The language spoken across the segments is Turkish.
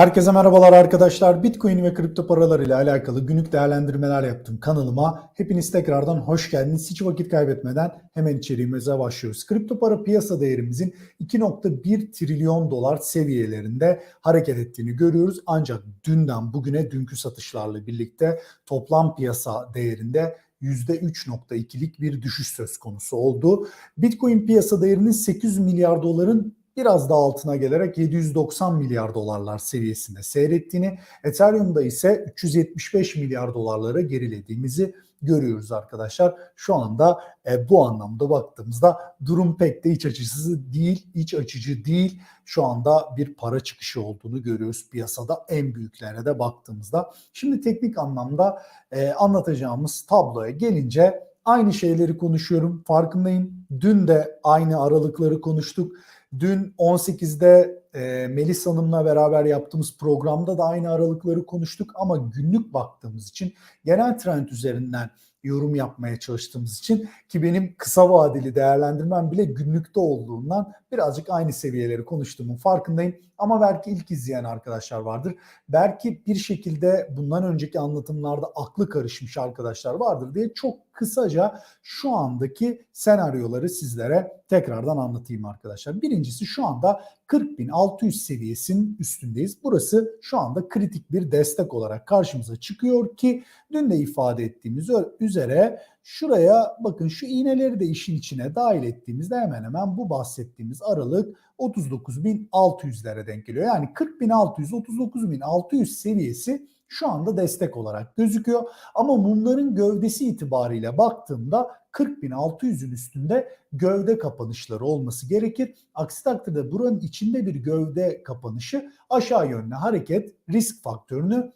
Herkese merhabalar arkadaşlar. Bitcoin ve kripto paralar ile alakalı günlük değerlendirmeler yaptım kanalıma. Hepiniz tekrardan hoş geldiniz. Hiç vakit kaybetmeden hemen içeriğimize başlıyoruz. Kripto para piyasa değerimizin 2.1 trilyon dolar seviyelerinde hareket ettiğini görüyoruz. Ancak dünden bugüne dünkü satışlarla birlikte toplam piyasa değerinde %3.2'lik bir düşüş söz konusu oldu. Bitcoin piyasa değerinin 800 milyar doların biraz daha altına gelerek 790 milyar dolarlar seviyesinde seyrettiğini, Ethereum'da ise 375 milyar dolarlara gerilediğimizi görüyoruz arkadaşlar. Şu anda e, bu anlamda baktığımızda durum pek de iç açıcı değil, iç açıcı değil. Şu anda bir para çıkışı olduğunu görüyoruz piyasada en büyüklere de baktığımızda. Şimdi teknik anlamda e, anlatacağımız tabloya gelince aynı şeyleri konuşuyorum. Farkındayım. Dün de aynı aralıkları konuştuk. Dün 18'de e, Melis Hanım'la beraber yaptığımız programda da aynı aralıkları konuştuk ama günlük baktığımız için genel trend üzerinden yorum yapmaya çalıştığımız için ki benim kısa vadeli değerlendirmem bile günlükte olduğundan birazcık aynı seviyeleri konuştuğumun farkındayım. Ama belki ilk izleyen arkadaşlar vardır. Belki bir şekilde bundan önceki anlatımlarda aklı karışmış arkadaşlar vardır diye çok kısaca şu andaki senaryoları sizlere tekrardan anlatayım arkadaşlar. Birincisi şu anda 40.600 seviyesinin üstündeyiz. Burası şu anda kritik bir destek olarak karşımıza çıkıyor ki dün de ifade ettiğimiz üzere şuraya bakın şu iğneleri de işin içine dahil ettiğimizde hemen hemen bu bahsettiğimiz aralık 39.600'lere denk geliyor. Yani 40.600 39.600 seviyesi şu anda destek olarak gözüküyor. Ama mumların gövdesi itibariyle baktığımda 40.600'ün üstünde gövde kapanışları olması gerekir. Aksi takdirde buranın içinde bir gövde kapanışı aşağı yönlü hareket risk faktörünü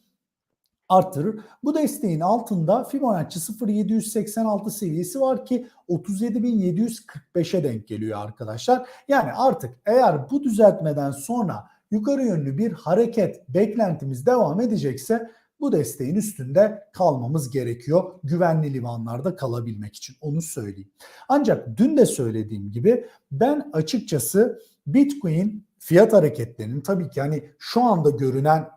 arttırır. Bu desteğin altında Fibonacci 0.786 seviyesi var ki 37.745'e denk geliyor arkadaşlar. Yani artık eğer bu düzeltmeden sonra yukarı yönlü bir hareket beklentimiz devam edecekse bu desteğin üstünde kalmamız gerekiyor. Güvenli limanlarda kalabilmek için onu söyleyeyim. Ancak dün de söylediğim gibi ben açıkçası Bitcoin fiyat hareketlerinin tabii ki hani şu anda görünen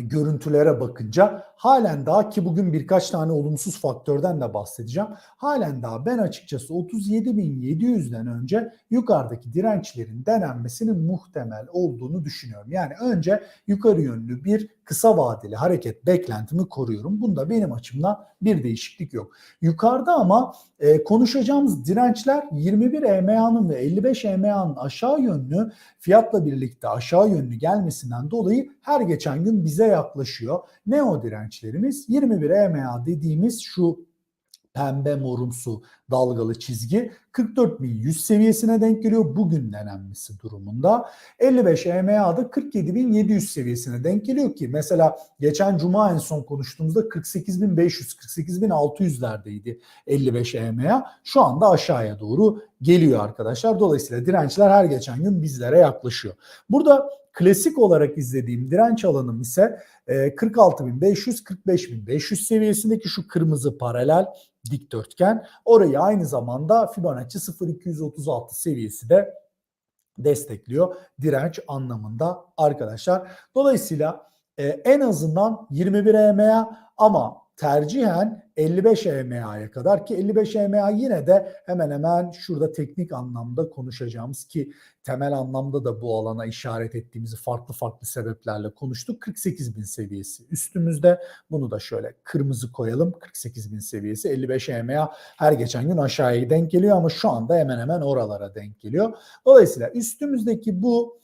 görüntülere bakınca halen daha ki bugün birkaç tane olumsuz faktörden de bahsedeceğim. Halen daha ben açıkçası 37.700'den önce yukarıdaki dirençlerin denenmesinin muhtemel olduğunu düşünüyorum. Yani önce yukarı yönlü bir kısa vadeli hareket beklentimi koruyorum. Bunda benim açımdan bir değişiklik yok. Yukarıda ama e, konuşacağımız dirençler 21 EMA'nın ve 55 EMA'nın aşağı yönlü fiyatla birlikte aşağı yönlü gelmesinden dolayı her geçen gün bize yaklaşıyor. Ne o dirençlerimiz? 21 EMA dediğimiz şu pembe morumsu dalgalı çizgi 44.100 seviyesine denk geliyor bugün denenmesi durumunda. 55 EMA'da 47.700 seviyesine denk geliyor ki mesela geçen cuma en son konuştuğumuzda 48.500 48.600'lerdeydi 55 EMA. Şu anda aşağıya doğru geliyor arkadaşlar. Dolayısıyla dirençler her geçen gün bizlere yaklaşıyor. Burada klasik olarak izlediğim direnç alanım ise 46.500-45.500 seviyesindeki şu kırmızı paralel dikdörtgen. Orayı aynı zamanda Fibonacci 0236 seviyesi de destekliyor direnç anlamında arkadaşlar. Dolayısıyla e, en azından 21 EMA ama tercihen 55 EMA'ya kadar ki 55 EMA yine de hemen hemen şurada teknik anlamda konuşacağımız ki temel anlamda da bu alana işaret ettiğimizi farklı farklı sebeplerle konuştuk. 48 bin seviyesi üstümüzde. Bunu da şöyle kırmızı koyalım. 48 bin seviyesi 55 EMA her geçen gün aşağıya denk geliyor ama şu anda hemen hemen oralara denk geliyor. Dolayısıyla üstümüzdeki bu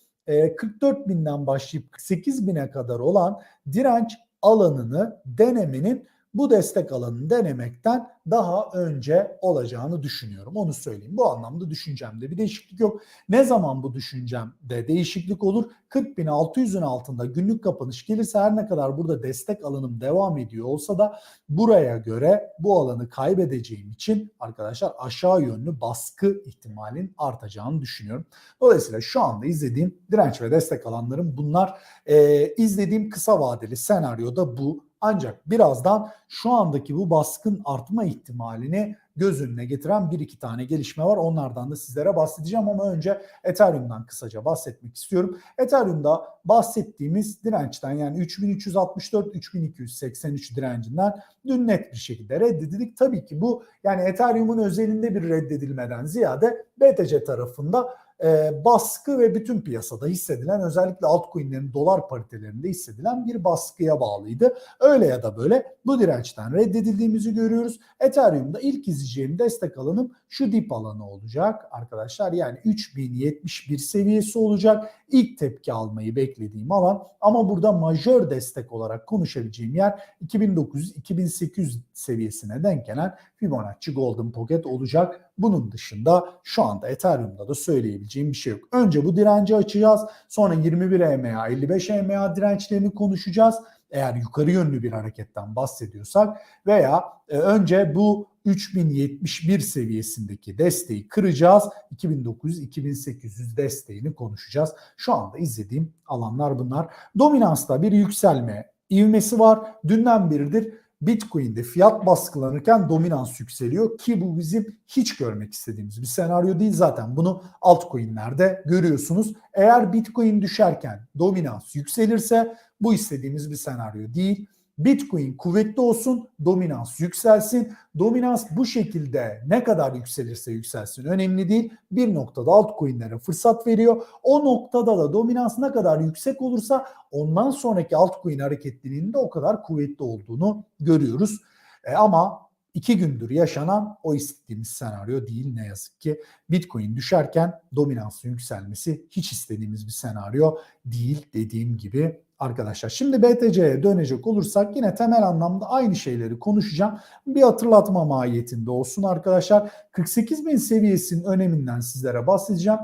44 binden başlayıp 48 bine kadar olan direnç alanını denemenin bu destek alanını denemekten daha önce olacağını düşünüyorum. Onu söyleyeyim. Bu anlamda düşüncemde bir değişiklik yok. Ne zaman bu düşüncemde değişiklik olur? 40.600'ün altında günlük kapanış gelirse her ne kadar burada destek alanım devam ediyor olsa da buraya göre bu alanı kaybedeceğim için arkadaşlar aşağı yönlü baskı ihtimalin artacağını düşünüyorum. Dolayısıyla şu anda izlediğim direnç ve destek alanlarım bunlar. Ee, izlediğim kısa vadeli senaryoda bu ancak birazdan şu andaki bu baskın artma ihtimalini göz önüne getiren bir iki tane gelişme var. Onlardan da sizlere bahsedeceğim ama önce Ethereum'dan kısaca bahsetmek istiyorum. Ethereum'da bahsettiğimiz dirençten yani 3364-3283 direncinden dün net bir şekilde reddedildik. Tabii ki bu yani Ethereum'un özelinde bir reddedilmeden ziyade BTC tarafında e, baskı ve bütün piyasada hissedilen özellikle altcoin'lerin dolar paritelerinde hissedilen bir baskıya bağlıydı. Öyle ya da böyle bu dirençten reddedildiğimizi görüyoruz. Ethereum'da ilk izleyeceğim destek alanım şu dip alanı olacak arkadaşlar. Yani 3071 seviyesi olacak. İlk tepki almayı beklediğim alan ama burada majör destek olarak konuşabileceğim yer 2900-2800 seviyesine denk gelen Fibonacci Golden Pocket olacak. Bunun dışında şu anda Ethereum'da da söyleyebileceğim bir şey yok. Önce bu direnci açacağız. Sonra 21 EMA, 55 EMA dirençlerini konuşacağız. Eğer yukarı yönlü bir hareketten bahsediyorsak veya e, önce bu 3071 seviyesindeki desteği kıracağız. 2900-2800 desteğini konuşacağız. Şu anda izlediğim alanlar bunlar. Dominansta bir yükselme ivmesi var. Dünden beridir Bitcoin'de fiyat baskılanırken dominans yükseliyor ki bu bizim hiç görmek istediğimiz bir senaryo değil zaten. Bunu altcoin'lerde görüyorsunuz. Eğer Bitcoin düşerken dominans yükselirse bu istediğimiz bir senaryo değil. Bitcoin kuvvetli olsun, dominans yükselsin. Dominans bu şekilde ne kadar yükselirse yükselsin önemli değil. Bir noktada altcoin'lere fırsat veriyor. O noktada da dominans ne kadar yüksek olursa ondan sonraki altcoin hareketliliğinin de o kadar kuvvetli olduğunu görüyoruz. E ama iki gündür yaşanan o istediğimiz senaryo değil ne yazık ki. Bitcoin düşerken dominansın yükselmesi hiç istediğimiz bir senaryo değil dediğim gibi arkadaşlar. Şimdi BTC'ye dönecek olursak yine temel anlamda aynı şeyleri konuşacağım. Bir hatırlatma mahiyetinde olsun arkadaşlar. 48 bin seviyesinin öneminden sizlere bahsedeceğim.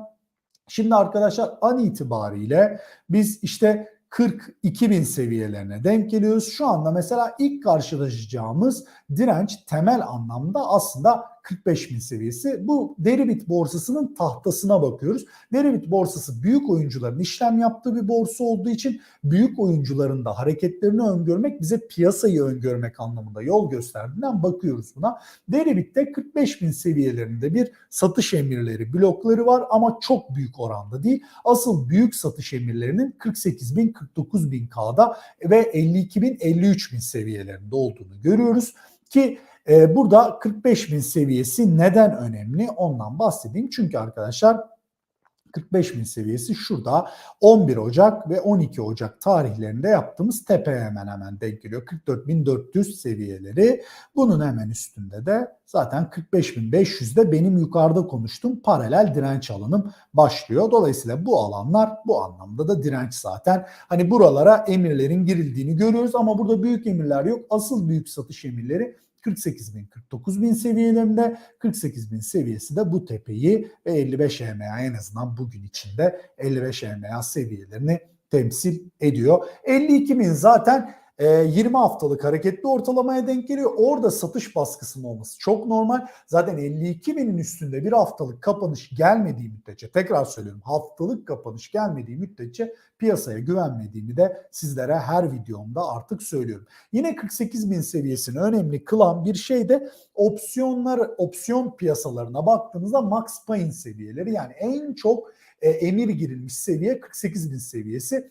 Şimdi arkadaşlar an itibariyle biz işte 42 bin seviyelerine denk geliyoruz. Şu anda mesela ilk karşılaşacağımız direnç temel anlamda aslında 45 bin seviyesi. Bu Deribit borsasının tahtasına bakıyoruz. Deribit borsası büyük oyuncuların işlem yaptığı bir borsa olduğu için büyük oyuncuların da hareketlerini öngörmek bize piyasayı öngörmek anlamında yol gösterdiğinden bakıyoruz buna. Deribit'te 45 bin seviyelerinde bir satış emirleri blokları var ama çok büyük oranda değil. Asıl büyük satış emirlerinin 48 bin 49 bin K'da ve 52 bin 53 bin seviyelerinde olduğunu görüyoruz ki ee, burada 45 bin seviyesi neden önemli ondan bahsedeyim. Çünkü arkadaşlar 45 bin seviyesi şurada 11 Ocak ve 12 Ocak tarihlerinde yaptığımız tepe hemen hemen denk geliyor. 44.400 seviyeleri. Bunun hemen üstünde de zaten 45.500'de benim yukarıda konuştuğum paralel direnç alanım başlıyor. Dolayısıyla bu alanlar bu anlamda da direnç zaten. Hani buralara emirlerin girildiğini görüyoruz ama burada büyük emirler yok. Asıl büyük satış emirleri 48 bin 49 bin seviyelerinde 48 bin seviyesi de bu tepeyi ve 55 EMA en azından bugün içinde 55 EMA seviyelerini temsil ediyor. 52 bin zaten 20 haftalık hareketli ortalamaya denk geliyor. Orada satış baskısının olması çok normal. Zaten 52 binin üstünde bir haftalık kapanış gelmediği müddetçe tekrar söylüyorum haftalık kapanış gelmediği müddetçe piyasaya güvenmediğimi de sizlere her videomda artık söylüyorum. Yine 48 bin seviyesini önemli kılan bir şey de opsiyonlar, opsiyon piyasalarına baktığınızda Max Payne seviyeleri yani en çok e, emir girilmiş seviye 48 bin seviyesi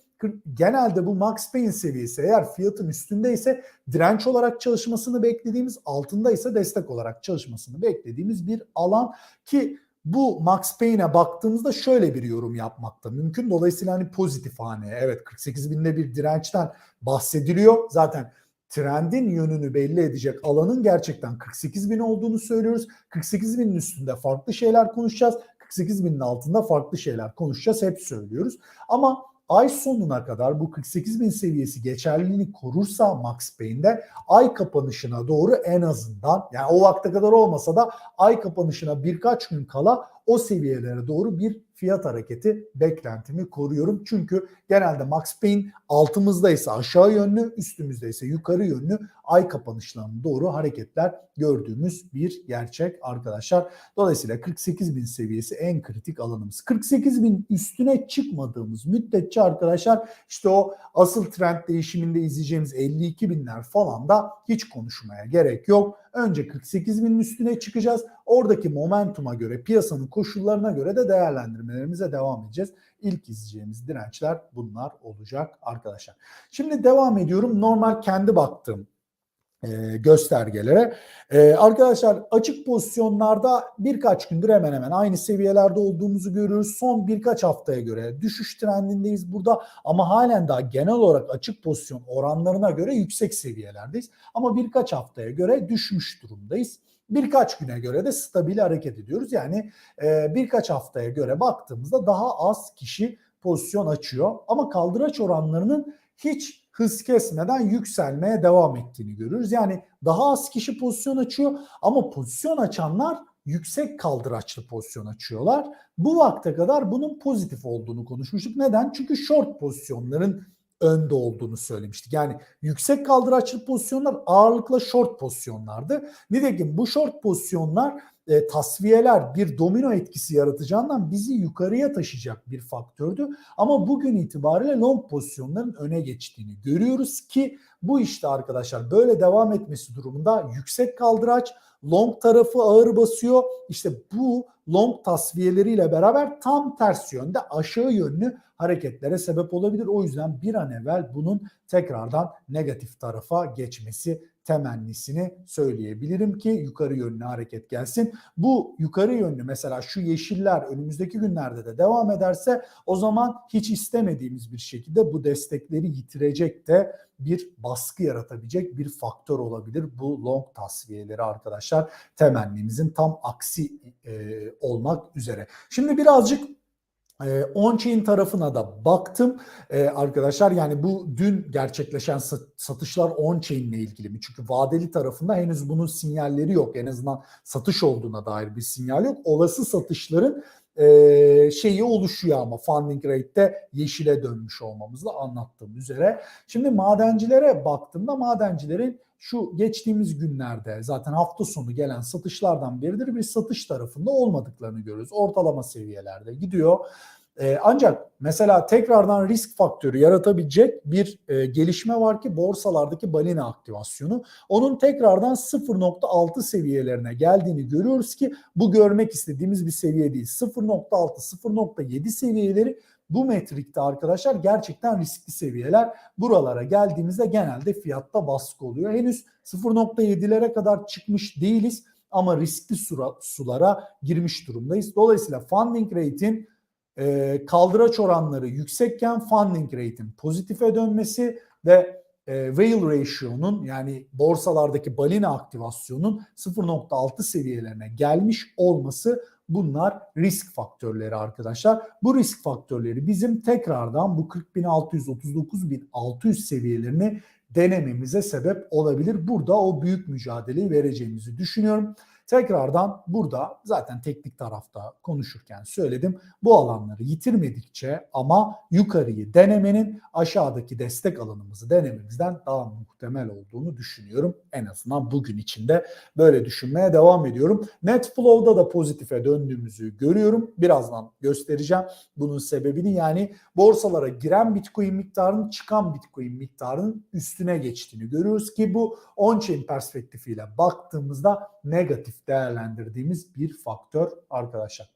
genelde bu max pain seviyesi eğer fiyatın üstündeyse direnç olarak çalışmasını beklediğimiz altında ise destek olarak çalışmasını beklediğimiz bir alan ki bu Max Payne'e baktığımızda şöyle bir yorum yapmakta mümkün. Dolayısıyla hani pozitif haneye evet 48 binde bir dirençten bahsediliyor. Zaten trendin yönünü belli edecek alanın gerçekten 48 bin olduğunu söylüyoruz. 48 binin üstünde farklı şeyler konuşacağız. 48 binin altında farklı şeyler konuşacağız. Hep söylüyoruz. Ama ay sonuna kadar bu 48 bin seviyesi geçerliliğini korursa Max Payne'de ay kapanışına doğru en azından yani o vakte kadar olmasa da ay kapanışına birkaç gün kala o seviyelere doğru bir fiyat hareketi beklentimi koruyorum. Çünkü genelde Max Payne altımızdaysa aşağı yönlü, üstümüzdeyse yukarı yönlü ay kapanışlarına doğru hareketler gördüğümüz bir gerçek arkadaşlar. Dolayısıyla 48 bin seviyesi en kritik alanımız. 48 bin üstüne çıkmadığımız müddetçe arkadaşlar işte o asıl trend değişiminde izleyeceğimiz 52 binler falan da hiç konuşmaya gerek yok. Önce 48 binin üstüne çıkacağız. Oradaki momentuma göre, piyasanın koşullarına göre de değerlendirmelerimize devam edeceğiz. İlk izleyeceğimiz dirençler bunlar olacak arkadaşlar. Şimdi devam ediyorum. Normal kendi baktığım e, göstergelere. E, arkadaşlar açık pozisyonlarda birkaç gündür hemen hemen aynı seviyelerde olduğumuzu görüyoruz. Son birkaç haftaya göre düşüş trendindeyiz burada ama halen daha genel olarak açık pozisyon oranlarına göre yüksek seviyelerdeyiz. Ama birkaç haftaya göre düşmüş durumdayız. Birkaç güne göre de stabil hareket ediyoruz. Yani e, birkaç haftaya göre baktığımızda daha az kişi pozisyon açıyor. Ama kaldıraç oranlarının hiç hız kesmeden yükselmeye devam ettiğini görüyoruz. Yani daha az kişi pozisyon açıyor ama pozisyon açanlar yüksek kaldıraçlı pozisyon açıyorlar. Bu vakte kadar bunun pozitif olduğunu konuşmuştuk. Neden? Çünkü short pozisyonların önde olduğunu söylemiştik. Yani yüksek kaldıraçlı pozisyonlar ağırlıkla short pozisyonlardı. Nitekim bu short pozisyonlar e, tasfiyeler bir domino etkisi yaratacağından bizi yukarıya taşıyacak bir faktördü. Ama bugün itibariyle long pozisyonların öne geçtiğini görüyoruz ki bu işte arkadaşlar böyle devam etmesi durumunda yüksek kaldıraç long tarafı ağır basıyor. İşte bu long tasfiyeleriyle beraber tam ters yönde aşağı yönlü hareketlere sebep olabilir. O yüzden bir an evvel bunun tekrardan negatif tarafa geçmesi temennisini söyleyebilirim ki yukarı yönlü hareket gelsin. Bu yukarı yönlü mesela şu yeşiller önümüzdeki günlerde de devam ederse o zaman hiç istemediğimiz bir şekilde bu destekleri yitirecek de bir baskı yaratabilecek bir faktör olabilir bu long tasfiyeleri arkadaşlar temennimizin tam aksi e, olmak üzere. Şimdi birazcık e, on-chain tarafına da baktım e, arkadaşlar yani bu dün gerçekleşen satışlar on-chain ile ilgili mi? Çünkü vadeli tarafında henüz bunun sinyalleri yok. En azından satış olduğuna dair bir sinyal yok. Olası satışların şeyi oluşuyor ama funding rate'te yeşile dönmüş olmamızla anlattığım üzere. Şimdi madencilere baktığımda madencilerin şu geçtiğimiz günlerde zaten hafta sonu gelen satışlardan beridir bir satış tarafında olmadıklarını görüyoruz. Ortalama seviyelerde gidiyor. Ee, ancak mesela tekrardan risk faktörü yaratabilecek bir e, gelişme var ki borsalardaki balina aktivasyonu. Onun tekrardan 0.6 seviyelerine geldiğini görüyoruz ki bu görmek istediğimiz bir seviye değil. 0.6, 0.7 seviyeleri bu metrikte arkadaşlar gerçekten riskli seviyeler. Buralara geldiğimizde genelde fiyatta baskı oluyor. Henüz 0.7'lere kadar çıkmış değiliz ama riskli sulara girmiş durumdayız. Dolayısıyla funding rate'in e, kaldıraç oranları yüksekken funding rate'in pozitife dönmesi ve e, whale ratio'nun yani borsalardaki balina aktivasyonun 0.6 seviyelerine gelmiş olması bunlar risk faktörleri arkadaşlar. Bu risk faktörleri bizim tekrardan bu 40.600-39.600 seviyelerini denememize sebep olabilir. Burada o büyük mücadeleyi vereceğimizi düşünüyorum. Tekrardan burada zaten teknik tarafta konuşurken söyledim. Bu alanları yitirmedikçe ama yukarıyı denemenin aşağıdaki destek alanımızı denememizden daha muhtemel olduğunu düşünüyorum. En azından bugün içinde böyle düşünmeye devam ediyorum. Net flow'da da pozitife döndüğümüzü görüyorum. Birazdan göstereceğim bunun sebebini. Yani borsalara giren Bitcoin miktarının çıkan Bitcoin miktarının üstüne geçtiğini görüyoruz ki bu on-chain perspektifiyle baktığımızda negatif değerlendirdiğimiz bir faktör arkadaşlar.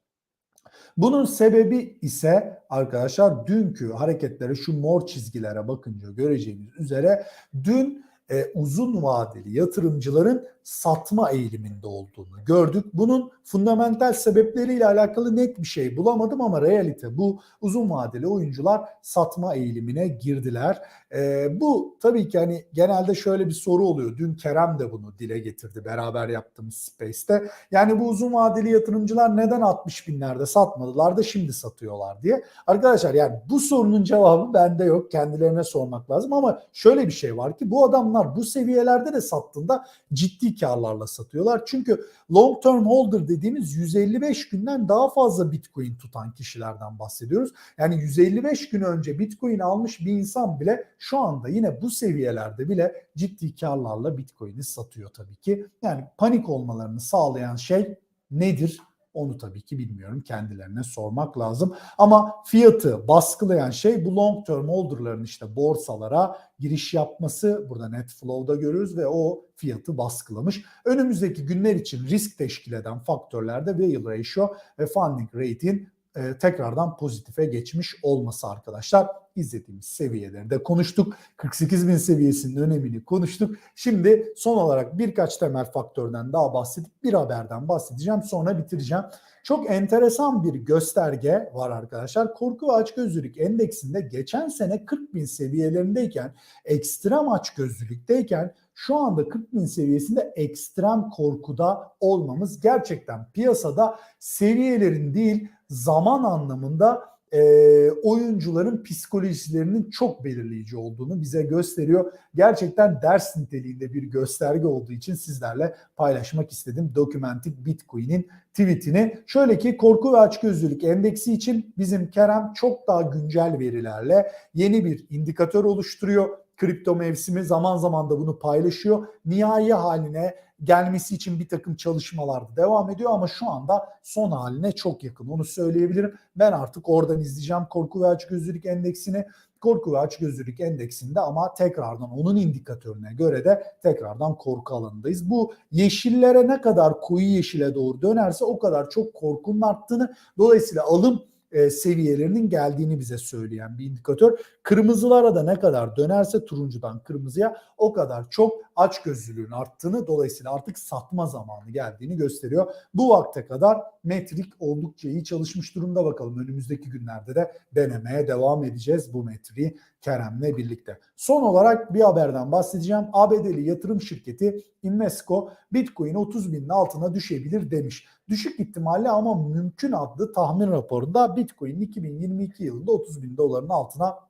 Bunun sebebi ise arkadaşlar dünkü hareketlere şu mor çizgilere bakınca göreceğimiz üzere dün e, uzun vadeli yatırımcıların satma eğiliminde olduğunu gördük. Bunun fundamental sebepleriyle alakalı net bir şey bulamadım ama realite bu. Uzun vadeli oyuncular satma eğilimine girdiler. E, bu tabii ki hani genelde şöyle bir soru oluyor. Dün Kerem de bunu dile getirdi beraber yaptığımız Space'te. Yani bu uzun vadeli yatırımcılar neden 60 binlerde satmadılar da şimdi satıyorlar diye. Arkadaşlar yani bu sorunun cevabı bende yok. Kendilerine sormak lazım ama şöyle bir şey var ki bu adamlar bu seviyelerde de sattığında ciddi karlarla satıyorlar. Çünkü long term holder dediğimiz 155 günden daha fazla Bitcoin tutan kişilerden bahsediyoruz. Yani 155 gün önce Bitcoin almış bir insan bile şu anda yine bu seviyelerde bile ciddi karlarla Bitcoin'i satıyor tabii ki. Yani panik olmalarını sağlayan şey nedir? Onu tabii ki bilmiyorum. Kendilerine sormak lazım. Ama fiyatı baskılayan şey bu long term holder'ların işte borsalara giriş yapması. Burada net flow'da görüyoruz ve o fiyatı baskılamış. Önümüzdeki günler için risk teşkil eden faktörlerde Whale Ratio ve Funding Rate'in e, tekrardan pozitife geçmiş olması arkadaşlar. İzlediğimiz seviyeleri de konuştuk. 48 bin seviyesinin önemini konuştuk. Şimdi son olarak birkaç temel faktörden daha bahsedip bir haberden bahsedeceğim. Sonra bitireceğim. Çok enteresan bir gösterge var arkadaşlar. Korku ve açgözlülük endeksinde geçen sene 40 bin seviyelerindeyken ekstrem açgözlülükteyken şu anda 40 bin seviyesinde ekstrem korkuda olmamız gerçekten piyasada seviyelerin değil zaman anlamında e, oyuncuların psikolojilerinin çok belirleyici olduğunu bize gösteriyor. Gerçekten ders niteliğinde bir gösterge olduğu için sizlerle paylaşmak istedim. Documented Bitcoin'in tweetini. Şöyle ki korku ve açgözlülük endeksi için bizim Kerem çok daha güncel verilerle yeni bir indikatör oluşturuyor kripto mevsimi zaman zaman da bunu paylaşıyor. Nihai haline gelmesi için bir takım çalışmalar devam ediyor ama şu anda son haline çok yakın. Onu söyleyebilirim. Ben artık oradan izleyeceğim korku ve açgözlülük endeksini. Korku ve açgözlülük endeksinde ama tekrardan onun indikatörüne göre de tekrardan korku alanındayız. Bu yeşillere ne kadar koyu yeşile doğru dönerse o kadar çok korkunun arttığını dolayısıyla alım e, seviyelerinin geldiğini bize söyleyen bir indikatör. Kırmızılara da ne kadar dönerse turuncudan kırmızıya o kadar çok açgözlülüğün arttığını dolayısıyla artık satma zamanı geldiğini gösteriyor. Bu vakte kadar metrik oldukça iyi çalışmış durumda bakalım. Önümüzdeki günlerde de denemeye devam edeceğiz bu metriği Kerem'le birlikte. Son olarak bir haberden bahsedeceğim. ABD'li yatırım şirketi Invesco Bitcoin 30 binin altına düşebilir demiş. Düşük ihtimalle ama mümkün adlı tahmin raporunda Bitcoin 2022 yılında 30 bin doların altına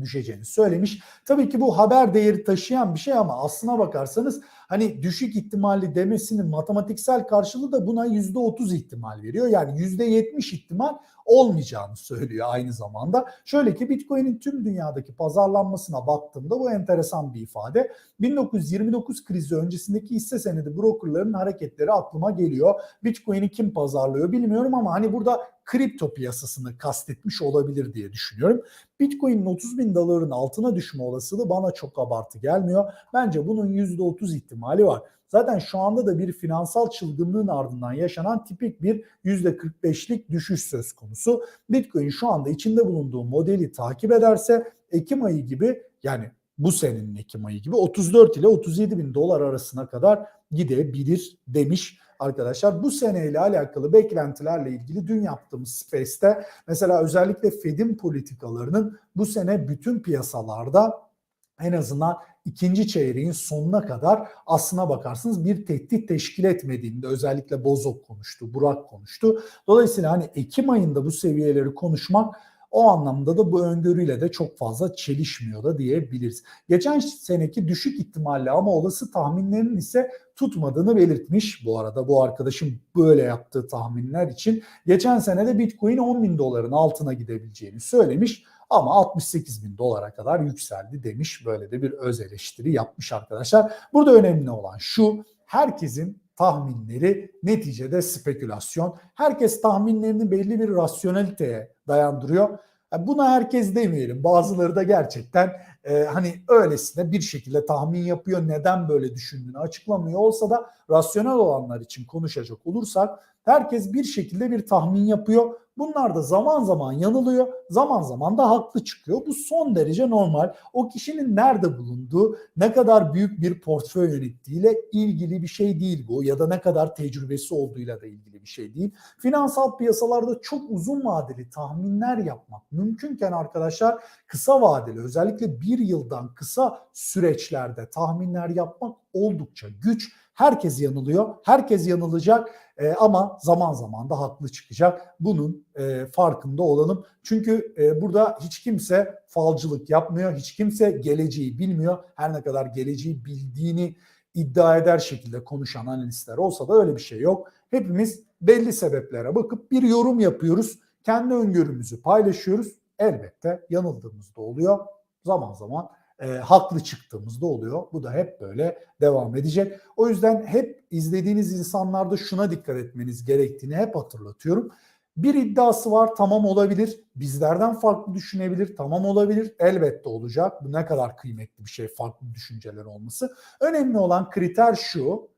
düşeceğini söylemiş. Tabii ki bu haber değeri taşıyan bir şey ama aslına bakarsanız hani düşük ihtimalli demesinin matematiksel karşılığı da buna %30 ihtimal veriyor. Yani %70 ihtimal olmayacağını söylüyor aynı zamanda. Şöyle ki Bitcoin'in tüm dünyadaki pazarlanmasına baktığımda bu enteresan bir ifade. 1929 krizi öncesindeki hisse senedi brokerların hareketleri aklıma geliyor. Bitcoin'i kim pazarlıyor bilmiyorum ama hani burada kripto piyasasını kastetmiş olabilir diye düşünüyorum. Bitcoin'in 30 bin doların altına düşme olasılığı bana çok abartı gelmiyor. Bence bunun %30 ihtimali var. Zaten şu anda da bir finansal çılgınlığın ardından yaşanan tipik bir %45'lik düşüş söz konusu. Bitcoin şu anda içinde bulunduğu modeli takip ederse Ekim ayı gibi yani bu senenin Ekim ayı gibi 34 ile 37 bin dolar arasına kadar gidebilir demiş arkadaşlar. Bu seneyle alakalı beklentilerle ilgili dün yaptığımız Space'te mesela özellikle Fed'in politikalarının bu sene bütün piyasalarda en azından ikinci çeyreğin sonuna kadar aslına bakarsınız bir tehdit teşkil etmediğinde özellikle Bozok konuştu, Burak konuştu. Dolayısıyla hani Ekim ayında bu seviyeleri konuşmak o anlamda da bu öngörüyle de çok fazla çelişmiyor da diyebiliriz. Geçen seneki düşük ihtimalle ama olası tahminlerin ise tutmadığını belirtmiş. Bu arada bu arkadaşım böyle yaptığı tahminler için geçen sene de Bitcoin 10 bin doların altına gidebileceğini söylemiş ama 68 bin dolara kadar yükseldi demiş. Böyle de bir öz eleştiri yapmış arkadaşlar. Burada önemli olan şu herkesin tahminleri neticede spekülasyon. Herkes tahminlerini belli bir rasyoneliteye dayandırıyor. Buna herkes demeyelim. Bazıları da gerçekten e, hani öylesine bir şekilde tahmin yapıyor. Neden böyle düşündüğünü açıklamıyor olsa da rasyonel olanlar için konuşacak olursak herkes bir şekilde bir tahmin yapıyor. Bunlar da zaman zaman yanılıyor, zaman zaman da haklı çıkıyor. Bu son derece normal. O kişinin nerede bulunduğu, ne kadar büyük bir portföy yönettiğiyle ilgili bir şey değil bu ya da ne kadar tecrübesi olduğuyla da ilgili bir şey değil. Finansal piyasalarda çok uzun vadeli tahminler yapmak mümkünken arkadaşlar kısa vadeli özellikle bir yıldan kısa süreçlerde tahminler yapmak oldukça güç. Herkes yanılıyor, herkes yanılacak e, ama zaman zaman da haklı çıkacak. Bunun e, farkında olalım. Çünkü e, burada hiç kimse falcılık yapmıyor, hiç kimse geleceği bilmiyor. Her ne kadar geleceği bildiğini iddia eder şekilde konuşan analistler olsa da öyle bir şey yok. Hepimiz belli sebeplere bakıp bir yorum yapıyoruz. Kendi öngörümüzü paylaşıyoruz. Elbette yanıldığımız da oluyor. Zaman zaman e, haklı çıktığımız da oluyor. Bu da hep böyle devam edecek. O yüzden hep izlediğiniz insanlarda şuna dikkat etmeniz gerektiğini hep hatırlatıyorum. Bir iddiası var tamam olabilir. Bizlerden farklı düşünebilir tamam olabilir. Elbette olacak. Bu ne kadar kıymetli bir şey farklı düşünceler olması. Önemli olan kriter şu.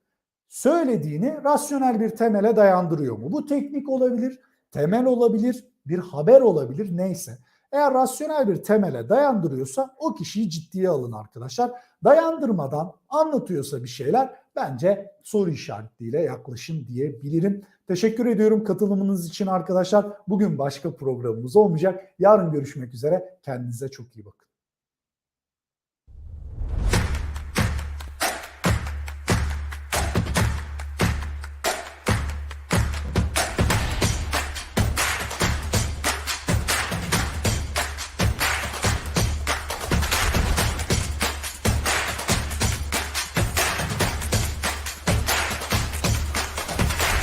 Söylediğini rasyonel bir temele dayandırıyor mu? Bu teknik olabilir, temel olabilir, bir haber olabilir neyse. Eğer rasyonel bir temele dayandırıyorsa o kişiyi ciddiye alın arkadaşlar. Dayandırmadan anlatıyorsa bir şeyler bence soru işaretiyle yaklaşın diyebilirim. Teşekkür ediyorum katılımınız için arkadaşlar. Bugün başka programımız olmayacak. Yarın görüşmek üzere. Kendinize çok iyi bakın.